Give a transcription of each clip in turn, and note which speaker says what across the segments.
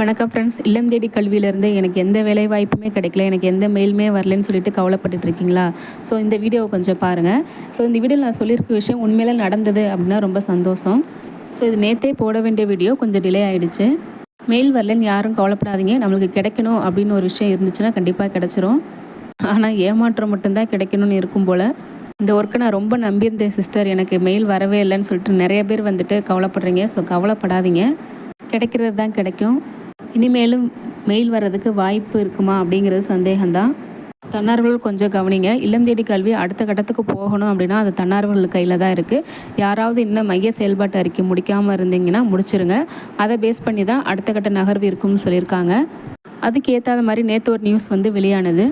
Speaker 1: வணக்கம் ஃப்ரெண்ட்ஸ் இல்லம் தேடி கல்வியிலேருந்து எனக்கு எந்த வேலை வாய்ப்புமே கிடைக்கல. எனக்கு எந்த மெயிலுமே வரலன்னு சொல்லிட்டு கவலைப்பட்டுட்டு இருக்கீங்களா? ஸோ இந்த வீடியோவை கொஞ்சம் பாருங்கள் ஸோ இந்த வீடியோவில் நான் சொல்லியிருக்க விஷயம் உண்மையில நடந்தது அப்படின்னா ரொம்ப சந்தோஷம். ஸோ இது நேற்றே போட வேண்டிய வீடியோ கொஞ்சம் டிலே ஆகிடுச்சு மெயில் வரலன்னு யாரும் கவலைப்படாதீங்க. நம்மளுக்கு கிடைக்கணும் அப்படின்னு ஒரு விஷயம் இருந்துச்சுன்னா கண்டிப்பாக கிடச்சிரும். ஆனால் ஏமாற்றம் மட்டும்தான் கிடைக்கணும்னு இருக்கும் போல். இந்த ஒர்க்கை நான் ரொம்ப நம்பியிருந்தேன் சிஸ்டர் எனக்கு மெயில் வரவே இல்லைன்னு சொல்லிட்டு நிறைய பேர் வந்துட்டு கவலைப்படுறீங்க. ஸோ கவலைப்படாதீங்க. கிடைக்கிறது தான் கிடைக்கும். இனிமேலும் மெயில் வர்றதுக்கு வாய்ப்பு இருக்குமா அப்படிங்கிறது சந்தேகம்தான். தன்னார்வர்கள் கொஞ்சம் கவனிங்க. இல்லம் தேடி கல்வி அடுத்த கட்டத்துக்கு போகணும் அப்படின்னா அது தன்னார்வர்கள் கையில் தான் இருக்குது யாராவது இன்னும் மைய செயல்பாட்டு அறிக்கை முடிக்காமல் இருந்தீங்கன்னா முடிச்சிருங்க. அதை பேஸ் பண்ணி தான் அடுத்த கட்ட நகர்வு இருக்கும்னு சொல்லியிருக்காங்க. அதுக்கு ஏற்றாத மாதிரி நேற்று ஒரு நியூஸ் வந்து வெளியானது.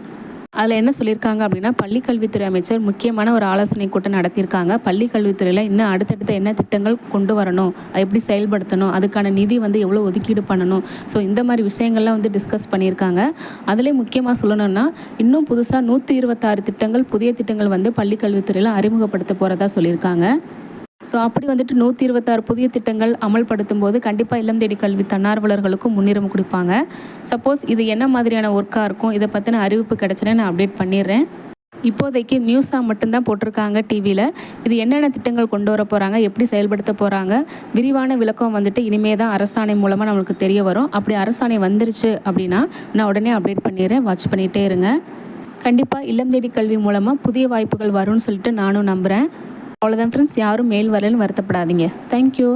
Speaker 1: அதில் என்ன சொல்லியிருக்காங்க அப்படின்னா பள்ளி கல்வித்துறை அமைச்சர் முக்கியமான ஒரு ஆலோசனை கூட்டம் நடத்தியிருக்காங்க. பள்ளி கல்வித்துறையில் இன்னும் அடுத்தடுத்த என்ன திட்டங்கள் கொண்டு வரணும் அதை எப்படி செயல்படுத்தணும் அதுக்கான நிதி வந்து எவ்வளோ ஒதுக்கீடு பண்ணணும். ஸோ இந்த மாதிரி விஷயங்கள்லாம் வந்து டிஸ்கஸ் பண்ணியிருக்காங்க. அதிலே முக்கியமாக சொல்லணும்னா இன்னும் புதுசாக நூற்றி இருபத்தாறு திட்டங்கள் புதிய திட்டங்கள் வந்து பள்ளி கல்வித்துறையில் அறிமுகப்படுத்த போகிறதா சொல்லியிருக்காங்க. ஸோ அப்படி வந்துட்டு நூற்றி இருபத்தாறு புதிய திட்டங்கள் அமல்படுத்தும் போது கண்டிப்பாக இல்லம் தேடி கல்வி தன்னார்வலர்களுக்கும் முன்னுரிமை கொடுப்பாங்க. சப்போஸ் இது என்ன மாதிரியான ஒர்க்காக இருக்கும்? இதை பற்றின அறிவிப்பு கிடச்சுன்னா நான் அப்டேட் பண்ணிடுறேன். இப்போதைக்கு நியூஸாக மட்டும்தான் போட்டிருக்காங்க டிவியில் இது என்னென்ன திட்டங்கள் கொண்டு வர போகிறாங்க எப்படி செயல்படுத்த போகிறாங்க விரிவான விளக்கம் வந்துட்டு இனிமே தான் அரசாணை மூலமாக நம்மளுக்கு தெரிய வரும். அப்படி அரசாணை வந்துருச்சு அப்படின்னா நான் உடனே அப்டேட் பண்ணிடுறேன். வாட்ச் பண்ணிகிட்டே இருங்க. கண்டிப்பாக இல்லம் தேடி கல்வி மூலமாக புதிய வாய்ப்புகள் வரும்னு சொல்லிட்டு நானும் நம்புகிறேன் அவ்வளோதான் ஃப்ரெண்ட்ஸ் யாரும் மேல் வரலன்னு வருத்தப்படாதீங்க. தேங்க்யூ